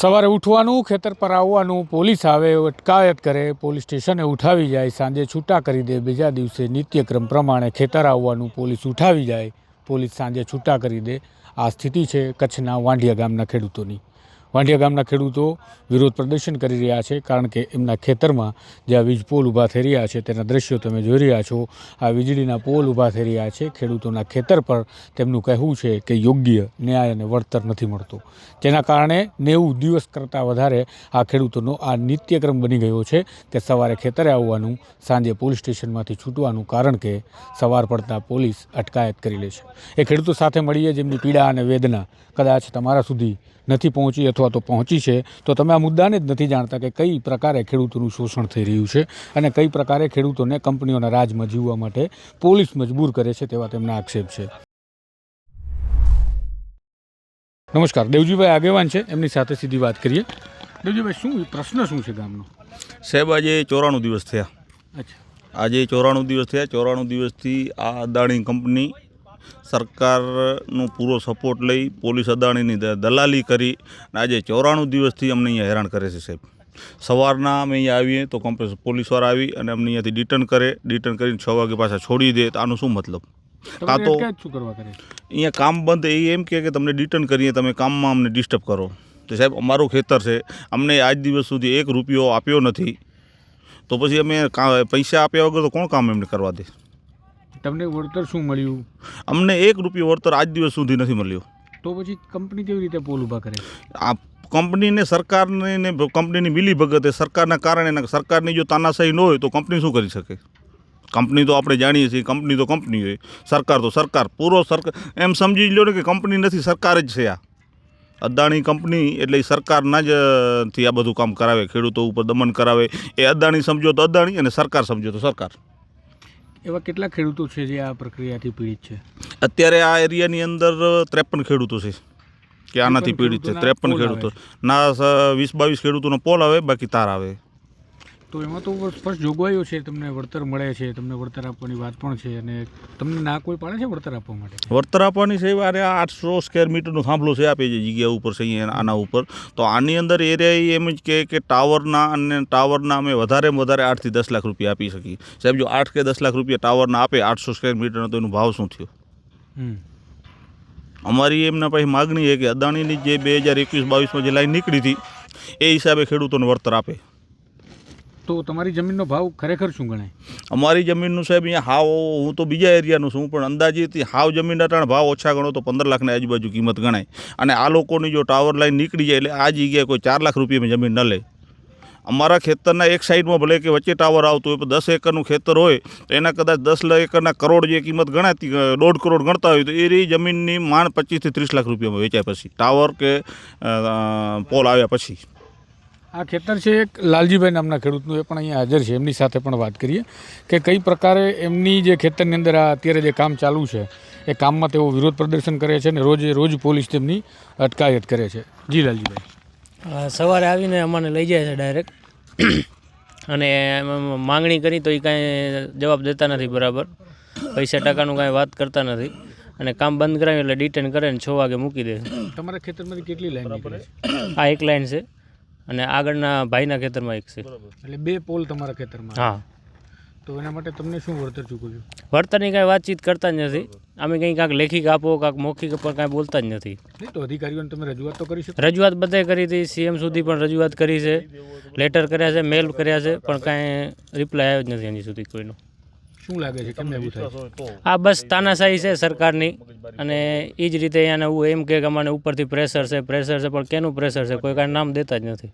સવારે ઉઠવાનું, ખેતર પર આવવાનું, પોલીસ આવે, અટકાયત કરે, પોલીસ સ્ટેશને ઉઠાવી જાય, સાંજે છૂટા કરી દે, બીજા દિવસે નિત્યક્રમ પ્રમાણે ખેતર આવવાનું, પોલીસ ઉઠાવી જાય, પોલીસ સાંજે છૂટા કરી દે. આ સ્થિતિ છે કચ્છના વાંઢિયા ગામના ખેડૂતોની. વાંઢિયા ગામના ખેડૂતો વિરોધ પ્રદર્શન કરી રહ્યા છે કારણ કે એમના ખેતરમાં જે આ વીજ પોલ ઊભા થઈ રહ્યા છે તેના દ્રશ્યો તમે જોઈ રહ્યા છો. આ વીજળીના પોલ ઊભા થઈ રહ્યા છે. ખેડૂતોના ખેતર પર તેમનું કહેવું છે કે યોગ્ય ન્યાય અને વળતર નથી મળતું. જેના કારણે નેવું દિવસ કરતાં વધારે આ ખેડૂતોનો આ નિત્યક્રમ બની ગયો છે કે સવારે ખેતરે આવવાનું, સાંજે પોલીસ સ્ટેશનમાંથી છૂટવાનું કારણ કે સવાર પડતા પોલીસ અટકાયત કરી લે છે. એ ખેડૂતો સાથે મળીએ જેમની પીડા અને વેદના કદાચ તમારા સુધી નથી પહોંચી અથવા તો પહોંચી છે તો તમે આ મુદ્દાને જ નથી જાણતા કે કઈ પ્રકારે ખેડૂતોનું શોષણ થઈ રહ્યું છે અને કઈ પ્રકારે ખેડૂતોને કંપનીઓના રાજમાં જીવવા માટે પોલીસ મજબૂર કરે છે તેવા તેમના આક્ષેપ છે. નમસ્કાર દેવજીભાઈ આગેવાન છે એમની સાથે સીધી વાત કરીએ. દેવજીભાઈ શું પ્રશ્ન શું છે ગામનો? સાહેબ આજે ચોરાણું દિવસ થયા. અચ્છા. આજે ચોરાણું દિવસ થયા ચોરાણું દિવસથી આ અદાણી કંપની સરકારનો પૂરો સપોર્ટ લઈ પોલીસ અદાણીની દલાલી કરી અને આજે ચોરાણું દિવસથી અમને અહીંયા હેરાન કરે છે સાહેબ. સવારના અમે અહીંયા આવીએ તો કોમ્પ્રેસ પોલીસવાળા આવી અને અમને અહીંયાથી ડિટર્ન કરે ડિટર્ન કરીને છ વાગે પાછા છોડી દે તો આનું શું મતલબ? કાં તો અહીંયા કામ બંધ એ એમ કે તમને ડિટર્ન કરીએ તમે કામમાં અમને ડિસ્ટર્બ કરો. તો સાહેબ અમારું ખેતર છે અમને આજ દિવસ સુધી એક રૂપિયો આપ્યો નથી. તો પછી અમે કા- પૈસા આપ્યા વગર તો કોણ કામ એમને કરવા દે? તમને વળતર શું મળ્યું? અમને એક રૂપિયો વળતર આજ દિવસ સુધી નથી મળ્યો. તો પછી કંપની કેવી રીતે પોલ ઊભા કરે? આ કંપનીને સરકારને કંપનીની મિલી ભગત એ સરકારના કારણે સરકારની જો તાનાશાહી ન હોય તો કંપની શું કરી શકે? કંપની તો આપણે જાણીએ છીએ કંપની તો કંપની હોય. સરકાર તો સરકાર. પૂરો સરકાર એમ સમજી લો ને કે કંપની નથી સરકાર જ છે આ. અદાણી કંપની એટલે સરકારના જ થી આ બધું કામ કરાવે. ખેડૂતો ઉપર દમન કરાવે. એ અદાણી સમજો તો અદાણી અને સરકાર સમજો તો સરકાર. એવા કેટલા ખેડૂતો છે જે આ પ્રક્રિયાથી પીડિત છે? અત્યારે આ એરિયાની અંદર ત્રેપન ખેડૂતો છે કે આનાથી પીડિત છે ત્રેપન ખેડૂતો. ના વીસ બાવીસ ખેડૂતોનો પોલ આવે બાકી તાર આવે. તો એમાં તો સ્પષ્ટ જોગવાઈઓ છે તમને વળતર મળે છે તમને વળતર આપવાની વાત પણ છે અને તમને ના કોઈ પાડે છે વળતર આપવા માટે? વળતર આપવાની છે અરે આઠસો સ્કેર મીટરનું થાંભલો છે આપે જે જગ્યા ઉપર છે આના ઉપર. તો આની અંદર એરિયા એમ જ કહે કે ટાવરના અને ટાવરના અમે વધારે વધારે આઠથી દસ લાખ રૂપિયા આપી શકીએ. સાહેબ જો આઠ કે દસ લાખ રૂપિયા ટાવરના આપે આઠસો સ્ક્વેર મીટરનો તો એનો ભાવ શું થયો? અમારી એમના પાસે માગણી છે કે અદાણીની જે બે હજાર એકવીસ બાવીસમાં જે લાઈન નીકળી હતી એ હિસાબે ખેડૂતોને વળતર આપે. તો તમારી જમીનનો ભાવ ખરેખર શું ગણાય? અમારી જમીનનું સાહેબ અહીંયા હાવ, હું તો બીજા એરિયાનું છું, પણ અંદાજિત હાવ જમીનના ત્રણ ભાવ ઓછા ગણો તો પંદર લાખની આજુબાજુ કિંમત ગણાય. અને આ લોકોની જો ટાવર લાઈન નીકળી જાય એટલે આ જગ્યાએ કોઈ ચાર લાખ રૂપિયામાં જમીન ન લે. અમારા ખેતરના એક સાઈડમાં ભલે કે વચ્ચે ટાવર આવતું હોય દસ એકરનું ખેતર હોય, તો એના કદાચ દસ એકરના કરોડ જે કિંમત ગણાતી દોઢ કરોડ ગણતા હોય, તો એ જમીનની માંડ પચીસથી ત્રીસ લાખ રૂપિયામાં વેચાય પછી. ટાવર કે પોલ આવ્યા પછી. આ ખેતર છે એક લાલજીભાઈ નામના ખેડૂતનું એ પણ અહીંયા હાજર છે. એમની સાથે પણ વાત કરીએ કે કઈ પ્રકારે એમની જે ખેતરની અંદર આ અત્યારે જે કામ ચાલુ છે એ કામમાં તેઓ વિરોધ પ્રદર્શન કરે છે અને રોજે રોજ પોલીસ તેમની અટકાયત કરે છે. જી લાલજીભાઈ. સવારે આવીને અમને લઈ જાય છે ડાયરેક્ટ. અને માંગણી કરી તો એ કાંઈ જવાબ દેતા નથી બરાબર. પૈસા ટકાનું કાંઈ વાત કરતા નથી. અને કામ બંધ કરાવ્યું એટલે ડિટેન કરે ને છ વાગે મૂકી દે. તમારા ખેતરમાંથી કેટલી લાઈન આ એક લાઈન છે. અને આગળના ભાઈના ખેતરમાં એક છે. એટલે બે પોલ તમારા ખેતરમાં. હા. તો એના માટે તમને શું વળતર ચૂકવ્યું વળતરની કાંઈ વાતચીત કરતા જ નથી. અમે કંઈ કાંઈક લેખિક આપો કાંઈક મૌખિક પણ કાંઈ બોલતા જ નથી. નહીં તો અધિકારીઓને તમે રજૂઆત તો કરી શકો. રજૂઆત બધે કરી હતી સીએમ સુધી પણ રજૂઆત કરી છે. લેટર કર્યા છે મેલ કર્યા છે પણ કાંઈ રિપ્લાય આવ્યો જ નથી હજી સુધી કોઈનો. શું લાગે છે? કેમ એવું થાય? આ બસ તાનાશાહી છે સરકારની અને એ જ રીતે અહીંયાને એવું એમ કે અમારે ઉપરથી પ્રેશર છે પ્રેશર છે પણ કેનું પ્રેશર છે? કોઈ કાંઈ નામ દેતા જ નથી.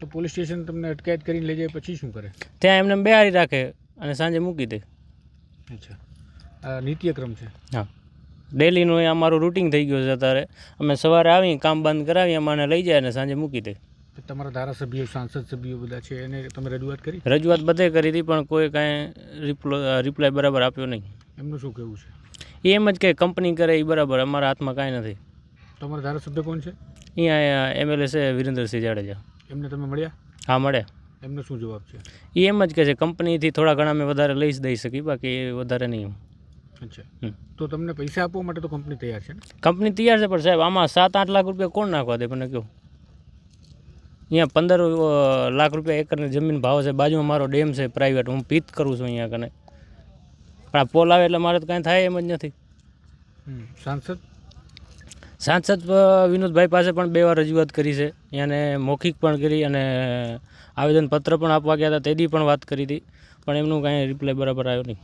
તો પોલીસ સ્ટેશન તમને અટકાયત કરીને લઈ જાય પછી શું કરે? ત્યાં એમને બેહારી રાખે અને સાંજે મૂકી દે. અચ્છા. આ નિત્યક્રમ છે? હા. ડેલીનું એ અમારું રૂટિન થઈ ગયું છે અત્યારે. અમે સવારે આવી કામ બંધ કરાવી અમારે લઈ જાય અને સાંજે મૂકી દે. તમારા ધારાસભ્યો સાંસદ સભ્યો બધા છે એને તમે રજૂઆત કરી? રજૂઆત બધે કરી હતી પણ કોઈ કાંઈ રિપ્લો રિપ્લાય બરાબર આપ્યો નહીં. એમનું શું કહેવું છે? એ એમ જ કે કંપની કરે એ બરાબર અમારા હાથમાં કાંઈ નથી. તમારા ધારાસભ્ય કોણ છે? અહીંયા એમએલએ છે વિરેન્દ્રસિંહ જાડેજા. એમને તમે મળ્યા? હા મળ્યા. એમનો શું જવાબ છે? એ એમ જ કહે છે કંપનીથી થોડા ઘણા મેં વધારે લઈ જ દઈ શકી બાકી વધારે નહીં અચ્છા. તો તમને પૈસા આપવા માટે તો કંપની તૈયાર છે કંપની તૈયાર છે પણ સાહેબ આમાં સાત આઠ લાખ રૂપિયા કોણ નાખવા દે મને કહો? અહીંયા પંદર લાખ રૂપિયા એકરની જમીન ભાવ છે. બાજુમાં મારો ડેમ છે પ્રાઇવેટ હું પીત કરું છું અહીંયા કને. પણ આ પોલ આવે એટલે મારે તો કાંઈ થાય એમ જ નથી. સાંસદ? સાંસદ વિનોદભાઈ પાસે પણ બે વાર રજૂઆત કરી છે. એને મૌખિક પણ કરી અને આવેદનપત્ર પણ આપવા ગયા હતા તેદી પણ વાત કરી હતી. પણ એમનું કાંઈ રિપ્લાય બરાબર આવ્યો નહીં.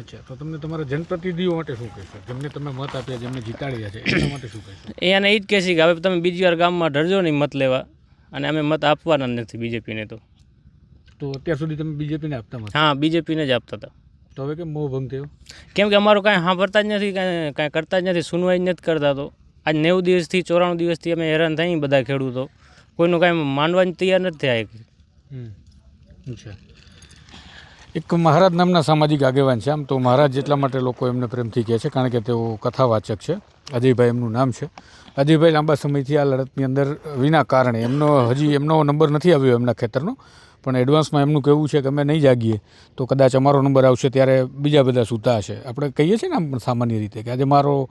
અચ્છા તો તમને તમારા જનપ્રતિનિધિઓ માટે શું કહેશો? જેમને તમે મત આપ્યા જેમને જીતાડ્યા છે એના માટે શું કહેશો? એને એ જ કહેશે કે હવે તમે બીજી વાર ગામમાં ઢરજો નહીં મત લેવા. અને અમે મત આપવાના નથી બીજેપીને તો. તો અત્યાર સુધી તમે બીજેપીને આપતા મત? હા બીજેપીને જ આપતા હતા. તો હવે કેમ મોહ ભંગ થયો? કેમ કે અમારું કાંઈ સાંભળતા જ નથી કાંઈ કાંઈ કરતા જ નથી સુનવાઈ જ નથી કરતા તો. આજ નેવું દિવસથી ચોરાણું દિવસથી અમે હેરાન થઈ બધા ખેડૂતો. કોઈનું કાંઈ માનવાની તૈયાર નથી થયા. અચ્છા. એક મહારાજ નામના સામાજિક આગેવાન છે આમ તો મહારાજ જેટલા માટે લોકો એમને પ્રેમથી કહે છે, કારણ કે તેઓ કથાવાચક છે. અજયભાઈ એમનું નામ છે. અજયભાઈ લાંબા સમયથી આ લડતની અંદર વિના કારણે એમનો હજી એમનો નંબર નથી આવ્યો એમના ખેતરનો, પણ એડવાન્સમાં એમનું કહેવું છે કે અમે નહીં જાગીએ, તો કદાચ અમારો નંબર આવશે ત્યારે બીજા બધા સૂતા હશે. આપણે કહીએ છીએ ને આમ પણ સામાન્ય રીતે કે આજે મારો,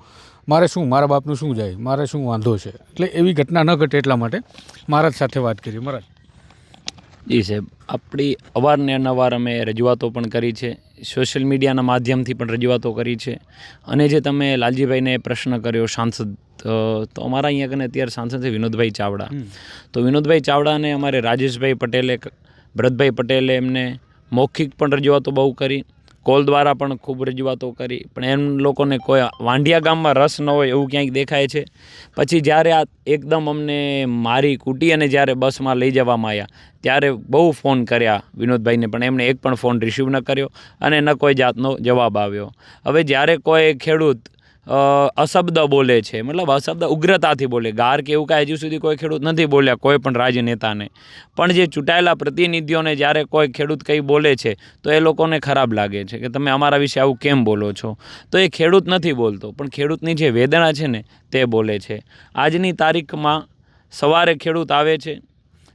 મારે શું, મારા બાપનું શું જાય, મારે શું વાંધો છે? એટલે એવી ઘટના ન ઘટે એટલા માટે મહારાજ સાથે વાત કરી મહારાજ. જી સાહેબ આપણી અવારને અનવાર અમે રજૂઆતો પણ કરી છે. સોશિયલ મીડિયાના માધ્યમથી પણ રજૂઆતો કરી છે. અને જે તમે લાલજીભાઈને પ્રશ્ન કર્યો સાંસદ તો અમારા અહીંયા કને અત્યારે સાંસદ છે વિનોદભાઈ ચાવડા. તો વિનોદભાઈ ચાવડાને અમારે રાજેશભાઈ પટેલે ભરતભાઈ પટેલે એમને મૌખિક પણ રજૂઆતો બહુ કરી. કોલ દ્વારા પણ ખૂબ રજૂઆતો કરી. પણ એમ લોકોને કોઈ વાંઢિયા ગામમાં રસ ન હોય એવું ક્યાંક દેખાય છે. પછી જ્યારે આ એકદમ અમને મારી કૂટી અને જ્યારે બસમાં લઈ જવામાં આવ્યા ત્યારે બહુ ફોન કર્યા વિનોદભાઈને, પણ એમણે એક પણ ફોન રિસીવ ન કર્યો અને ન કોઈ જાતનો જવાબ આવ્યો. હવે જ્યારે કોઈ ખેડૂત અશબ્દ બોલે છે. મતલબ અશબ્દ ઉગ્રતાથી બોલે. ગાર કે એવું કાંઈ હજુ સુધી કોઈ ખેડૂત નથી બોલ્યા, કોઈ પણ રાજનેતાને. પણ જે ચૂંટાયેલા પ્રતિનિધિઓને જ્યારે કોઈ ખેડૂત કંઈ બોલે છે, તો એ લોકોને ખરાબ લાગે છે કે તમે અમારા વિશે આવું કેમ બોલો છો? તો એ ખેડૂત નથી બોલતો, પણ ખેડૂતની જે વેદના છે ને, તે બોલે છે. આજની તારીખમાં સવારે ખેડૂત આવે છે,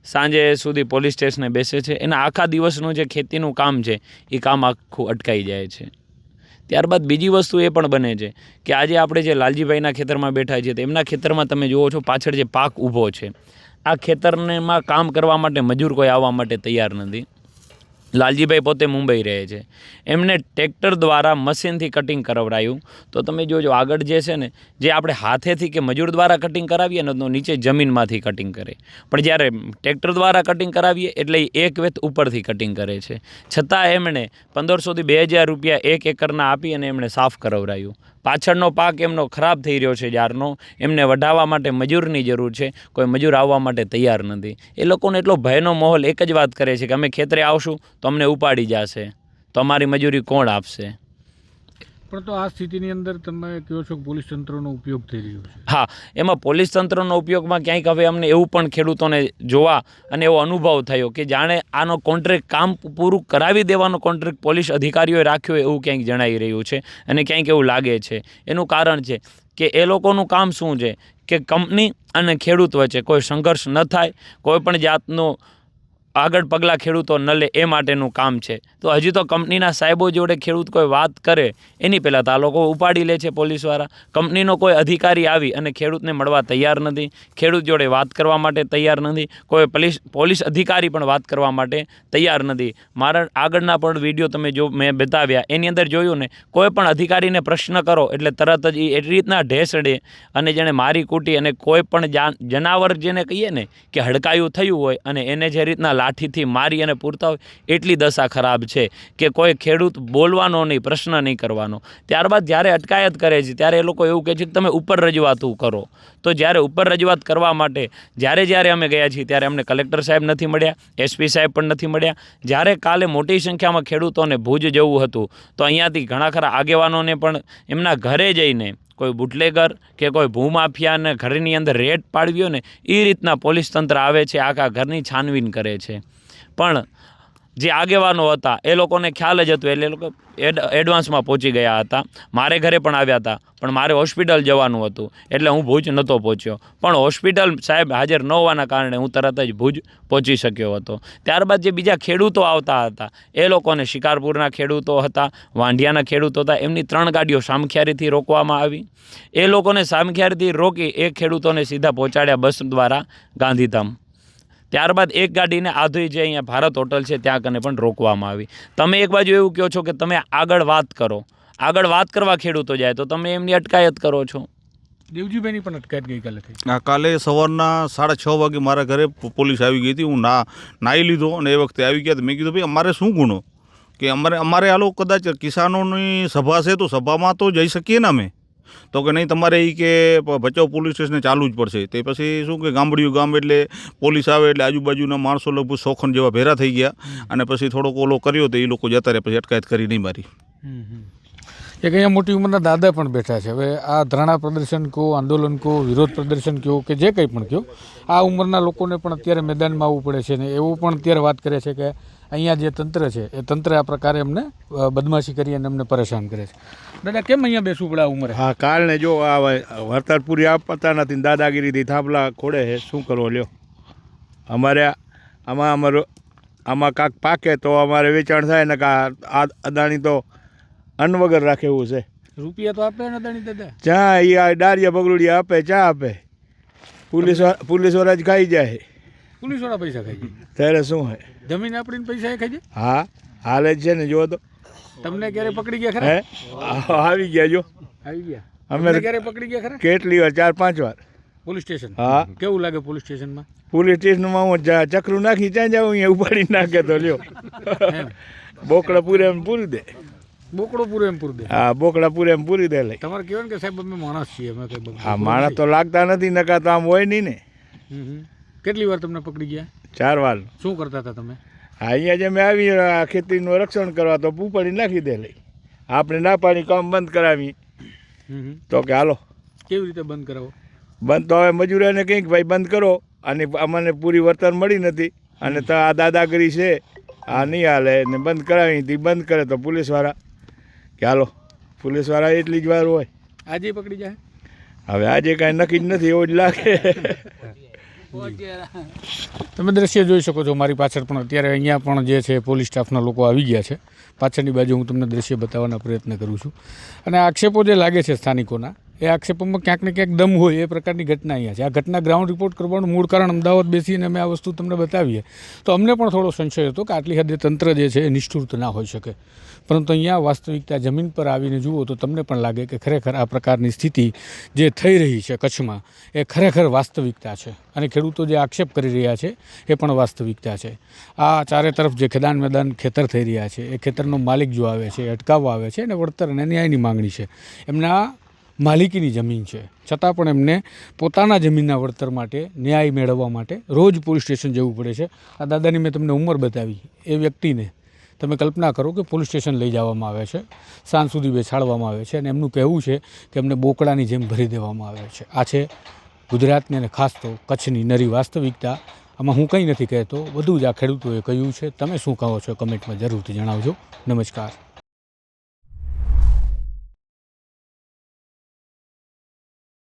સાંજે સુધી પોલીસ સ્ટેશને બેસે છે. એના આખા દિવસનું જે ખેતીનું કામ છે, એ કામ આખું અટકાઈ જાય છે. ત્યારબાદ બીજી વસ્તુ એ પણ બને છે કે આજે આપણે જે લાલજીભાઈના ખેતરમાં બેઠા છીએ તેમના ખેતરમાં તમે જુઓ છો પાછળ જે પાક ઊભો છે, આ ખેતરનેમાં કામ કરવા માટે મજૂર કોઈ આવવા માટે તૈયાર નથી. લાલજીભાઈ પોતે મુંબઈ રહે છે. એમને ટ્રેક્ટર દ્વારા મશીનથી કટિંગ કરાવડાયું. તો તમે જોજો, આગળ જે છે ને, જે આપણે હાથેથી કે મજૂર દ્વારા કટિંગ કરાવીએ ને તો નીચે જમીનમાંથી કટિંગ કરે. પણ જ્યારે ટ્રેક્ટર દ્વારા કટિંગ કરાવીએ, એટલે એક વેત ઉપરથી કટિંગ કરે છે. છતાં એમણે પંદરસોથી બે હજાર રૂપિયા એક એકરના આપી અને એમણે સાફ કરાવડાયું. પાછળનો પાક એમનો ખરાબ થઈ રહ્યો છે જારનો એમને વઢાવવા માટે મજૂરની જરૂર છે. કોઈ મજૂર આવવા માટે તૈયાર નથી. એ લોકોને એટલો ભયનો માહોલ એક જ વાત કરે છે કે અમે ખેતરે આવશું, તો અમને ઉપાડી જશે. તો અમારી મજૂરી કોણ આપશે? પણ તો આ સ્થિતિની અંદર તમે કહો છો કે પોલીસ તંત્રનો ઉપયોગ થઈ રહ્યો છે. હા, એમાં પોલીસ તંત્રનો ઉપયોગમાં ક્યાંક હવે અમને એવું પણ ખેડૂતોને જોવા અને એવો અનુભવ થયો કે જાણે આનો કોન્ટ્રાક્ટ કામ પૂરું કરાવી દેવાનો કોન્ટ્રાક્ટ પોલીસ અધિકારીઓએ રાખ્યો એવું ક્યાંક જણાઈ રહ્યું છે અને ક્યાંક એવું લાગે છે. એનું કારણ છે કે એ લોકોનું કામ શું છે? કે કંપની અને ખેડૂત વચ્ચે કોઈ સંઘર્ષ ન થાય, કોઈ પણ જાતનું આગળ પગલાં ખેડૂતો ન લે એ માટેનું કામ છે. તો હજી તો કંપનીના સાહેબો જોડે ખેડૂત કોઈ વાત કરે, એની પહેલાં તો આ લોકો ઉપાડી લે છે પોલીસવાળા. કંપનીનો કોઈ અધિકારી આવી અને ખેડૂતને મળવા તૈયાર નથી. ખેડૂત જોડે વાત કરવા માટે તૈયાર નથી. કોઈ પોલીસ પોલીસ અધિકારી પણ વાત કરવા માટે તૈયાર નથી. મારા આગળના પણ વીડિયો તમે જો મેં બતાવ્યા, એની અંદર જોયું ને, કોઈ પણ અધિકારીને પ્રશ્ન કરો એટલે તરત જ એ રીતના ઢેસડે અને જેણે મારી કૂટી અને કોઈ પણ જાન, જનાવર જેને કહીએ ને, કે હડકાયું થયું હોય અને એને જે રીતના લાઠીથી મારી અને પૂરતા હોય એટલી દશા ખરાબ છે કે કોઈ ખેડૂત બોલવાનો નહીં, પ્રશ્ન નહીં કરવાનો. ત્યારબાદ જ્યારે અટકાયત કરે છે, ત્યારે એ લોકો એવું કહે છે કે તમે ઉપર રજૂઆતું કરો. તો જ્યારે ઉપર રજૂઆત કરવા માટે, જ્યારે જ્યારે અમે ગયા છીએ, ત્યારે અમને કલેક્ટર સાહેબ નથી મળ્યા, એસપી સાહેબ પણ નથી મળ્યા. જ્યારે કાલે મોટી સંખ્યામાં ખેડૂતોને ભુજ જવું હતું, તો અહીંયાથી ઘણા ખરા આગેવાનોને પણ એમના ઘરે જઈને કોઈ બુટલેગર કે કોઈ ભૂમાફિયાને ઘરની અંદર રેડ પાડવ્યો ને એ રીતના પોલીસ તંત્ર આવે છે, આખા ઘરની છાનવીન કરે છે. પણ જે આગેવાનો હતા, એ લોકોને ખ્યાલ જ હતો. એટલે એ લોકો એડ, એડવાન્સમાં પહોંચી ગયા હતા. મારે ઘરે પણ આવ્યા હતા, પણ મારે હોસ્પિટલ જવાનું હતું. એટલે હું ભુજ નહોતો પહોંચ્યો. પણ હોસ્પિટલ સાહેબ હાજર ન હોવાના કારણે હું તરત જ ભુજ પહોંચી શક્યો હતો. ત્યારબાદ જે બીજા ખેડૂતો આવતા હતા, એ લોકોને શિકારપુરના ખેડૂતો હતા, વાંઢિયાના ખેડૂતો હતા, એમની ત્રણ ગાડીઓ સામખિયારીથી રોકવામાં આવી. એ લોકોને સામખિયારીથી રોકી એ ખેડૂતોને સીધા પહોંચાડ્યા બસ દ્વારા ગાંધીધામ. ત્યારબાદ એક ગાડીને આધોઈ જે અહીંયા ભારત હોટલ છે ત્યાં કને પણ રોકવામાં આવી. તમે એક બાજુ એવું કહો છો કે તમે આગળ વાત કરો. આગળ વાત કરવા ખેડૂતો જાય તો તમે એમની અટકાયત કરો છો. દેવજીભાઈની પણ અટકાયત ગઈકાલે થઈ. કાલે સવારના સાડા છ વાગે મારા ઘરે પોલીસ આવી ગઈ હતી. હું ના નાહી લીધો અને એ વખતે આવી ગયા તો મેં કીધું ભાઈ અમારે શું ગુનો? કે અમારે અમારે આ લોકો કદાચ કિસાનોની સભા છે તો સભામાં તો જઈ શકીએ ને અમે. તો કે નહીં, તમારે એ કે ભચાઉ પોલીસ સ્ટેશને ચાલુ જ પડશે. તે પછી શું કે ગામડિયું ગામ એટલે પોલીસ આવે એટલે આજુબાજુના માણસો લગભગ સોખન જેવા ભેરા થઈ ગયા. અને પછી થોડોક ઓલો કર્યો તો એ લોકો જતા રહ્યા, પછી અટકાયત કરી નહીં મારી. એક અહીંયા મોટી ઉંમરના દાદા પણ બેઠા છે. હવે આ ધરણા પ્રદર્શન કહો, આંદોલન કહો, વિરોધ પ્રદર્શન કહો કે જે કંઈ પણ કહો, આ ઉંમરના લોકોને પણ અત્યારે મેદાનમાં આવવું પડે છે ને એવું પણ અત્યારે વાત કરે છે કે અહીંયા જે તંત્ર છે એ તંત્ર આ પ્રકારે એમને બદમાશી કરી અને એમને પરેશાન કરે છે. દાદા કેમ અહીંયા બેસવું પડે આ ઉંમરે? હા કાલને જો આ વળતર પૂરી આપતા નથી દાદાગીરીથી થાંભલા ખોડે છે શું કરવો લ્યો? અમારે આમાં અમારો આમાં કાંક પાકે તો અમારે વેચાણ થાય ને કા આ અદાણી તો અન્ન વગર રાખે એવું છે. રૂપિયા તો આપે ને અદાણી દાદા. ચા એ આ ડારિયા બગડુડિયા આપે ચા આપે. પોલીસ પોલીસવાળા જ ખાઈ જાય. પોલીસવાળા પૈસા ખાઈ જાય ત્યારે શું હોય? જમીન આપણીને પૈસા એ ખાઈ જાય હા હાલે જ છે ને જો તો. તમને ક્યારે પકડી ગયા ખરા? આવી ગયા જો આવી ગયા. અમે ક્યારે પકડી ગયા ખરા? કેટલી વાર? ચાર પાંચ વાર. Police station? હા. કેવું લાગે પોલીસ સ્ટેશનમાં? પોલીસ સ્ટેશનમાં હું ચકરું નાખી ત્યાં જાઉં અહીંયા ઉપાડી નાખે તો લ્યો. બોકડા પૂરે એમ પૂરી દે. બોકડો પૂરે એમ પૂરી દે. હા બોકડા પૂરે એમ પૂરી દે લઈ તમારે કહેવાય કે સાહેબ અમે માણસ છીએ અમે કંઈ હા માણસ તો લાગતા નથી નકા તો આમ હોય નહીં ને. કેટલી વાર તમને પકડી ગયા? ચાર વાર. શું કરતા હતા તમે? હા અહીંયા જે મેં આવી આ ખેતીનું રક્ષણ કરવા તો પૂપડી નાખી દે લઈ. આપણે ના પાડી કામ બંધ કરાવી. તો કે હાલો. કેવી રીતે બંધ કરાવો? બંધ તો હવે મજૂરોને કંઈક ભાઈ બંધ કરો. અને અમને પૂરી વર્તન મળી નથી. અને તો આ દાદાગીરી છે. આ નહીં હાલે ને બંધ કરાવી. હતી બંધ કરે તો પોલીસવાળા. કે હાલો પોલીસવાળા એટલી જ વાર હોય. આજે પકડી જાય? હવે આજે કાંઈ નક્કી જ નથી એવું જ લાગે. તમે દ્રશ્ય જોઈ શકો છો મારી પાછળ પણ અત્યારે અહીંયા પણ જે છે પોલીસ સ્ટાફના લોકો આવી ગયા છે. પાછળની બાજુ હું તમને દ્રશ્ય બતાવવાના પ્રયત્ન કરું છું. અને આક્ષેપો જે લાગે છે સ્થાનિકોના એ આક્ષેપોમાં ક્યાંક ને ક્યાંક દમ હોય, એ પ્રકારની ઘટના અહીંયા છે. આ ઘટના ગ્રાઉન્ડ રિપોર્ટ કરવાનું મૂળ કારણ અમદાવાદ બેસીને અમે આ વસ્તુ તમને બતાવીએ. તો અમને પણ થોડો સંશય હતો કે આટલી હદે તંત્ર જે છે એ નિષ્ઠુર ના હોઈ શકે. પરંતુ અહીંયા વાસ્તવિકતા જમીન પર આવીને જુઓ તો તમને પણ લાગે કે ખરેખર આ પ્રકારની સ્થિતિ જે થઈ રહી છે કચ્છમાં, એ ખરેખર વાસ્તવિકતા છે. અને ખેડૂતો જે આક્ષેપ કરી રહ્યા છે, એ પણ વાસ્તવિકતા છે. આ ચારે તરફ જે ખેદાન મેદાન ખેતર થઈ રહ્યા છે, એ ખેતરનો માલિક જો આવે છે અટકાવવા આવે છે અને વળતર અને ન્યાયની માંગણી છે. એમના માલિકીની જમીન છે. છતાં પણ એમને પોતાના જમીનના વળતર માટે, ન્યાય મેળવવા માટે રોજ પોલીસ સ્ટેશન જવું પડે છે. આ દાદાની મેં તમને ઉંમર બતાવી. એ વ્યક્તિને તમે કલ્પના કરો કે પોલીસ સ્ટેશન લઈ જવામાં આવે છે, સાંજ સુધી બેસાડવામાં આવે છે અને એમનું કહેવું છે કે એમને બોકડાની જેમ ભરી દેવામાં આવે છે. આ છે ગુજરાતની અને ખાસ તો કચ્છની નરી વાસ્તવિકતા. આમાં હું કંઈ નથી કહેતો, બધું જ આ ખેડૂતોએ કહ્યું છે. તમે શું કહો છો કમેન્ટમાં જરૂરથી જણાવજો. નમસ્કાર.